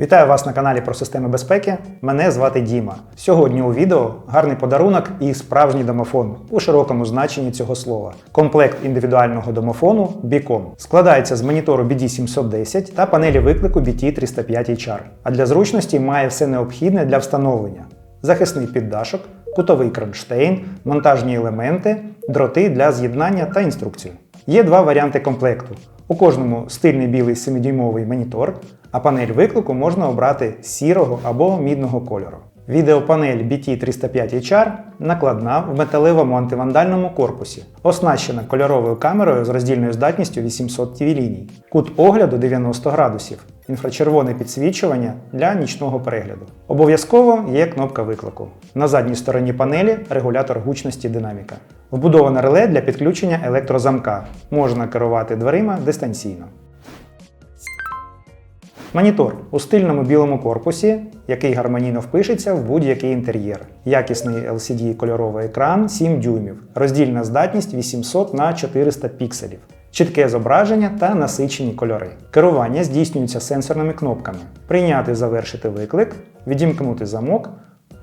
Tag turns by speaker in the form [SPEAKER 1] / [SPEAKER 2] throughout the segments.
[SPEAKER 1] Вітаю вас на каналі про системи безпеки. Мене звати Діма. Сьогодні у відео гарний подарунок і справжній домофон у широкому значенні цього слова. Комплект індивідуального домофону Beacom складається з монітору BD710 та панелі виклику BT305HR. А для зручності має все необхідне для встановлення: захисний піддашок, кутовий кронштейн, монтажні елементи, дроти для з'єднання та інструкцію. Є два варіанти комплекту. У кожному стильний білий 7-дюймовий монітор, а панель виклику можна обрати сірого або мідного кольору. Відеопанель BT305HR накладна в металевому антивандальному корпусі, оснащена кольоровою камерою з роздільною здатністю 800 TV ліній, кут огляду 90 градусів, інфрачервоне підсвічування для нічного перегляду. Обов'язково є кнопка виклику. На задній стороні панелі регулятор гучності динаміка. Вбудоване реле для підключення електрозамка. Можна керувати дверима дистанційно. Монітор у стильному білому корпусі, який гармонійно впишеться в будь-який інтер'єр. Якісний LCD кольоровий екран 7 дюймів, роздільна здатність 800 на 400 пікселів, чітке зображення та насичені кольори. Керування здійснюється сенсорними кнопками: прийняти завершити виклик, відімкнути замок,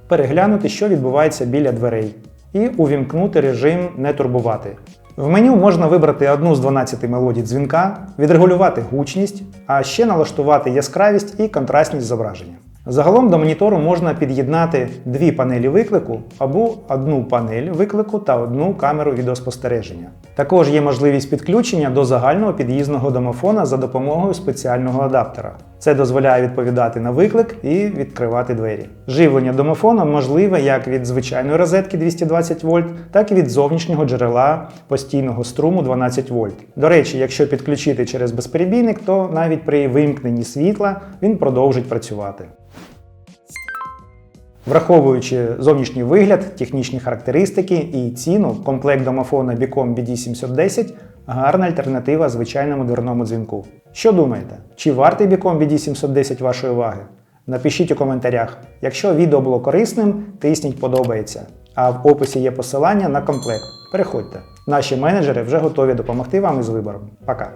[SPEAKER 1] переглянути, що відбувається біля дверей, і увімкнути режим не турбувати. В меню можна вибрати одну з 12 мелодій дзвінка, відрегулювати гучність, а ще налаштувати яскравість і контрастність зображення. Загалом до монітору можна під'єднати дві панелі виклику або одну панель виклику та одну камеру відеоспостереження. Також є можливість підключення до загального під'їзного домофона за допомогою спеціального адаптера. Це дозволяє відповідати на виклик і відкривати двері. Живлення домофона можливе як від звичайної розетки 220 вольт, так і від зовнішнього джерела постійного струму 12 вольт. До речі, якщо підключити через безперебійник, то навіть при вимкненні світла він продовжить працювати. Враховуючи зовнішній вигляд, технічні характеристики і ціну, комплект домофона Beacom BD710 гарна альтернатива звичайному дверному дзвінку. Що думаєте? Чи вартий Beacom BD710 вашої уваги? Напишіть у коментарях. Якщо відео було корисним, тисніть подобається. А в описі є посилання на комплект. Переходьте. Наші менеджери вже готові допомогти вам із вибором. Пока!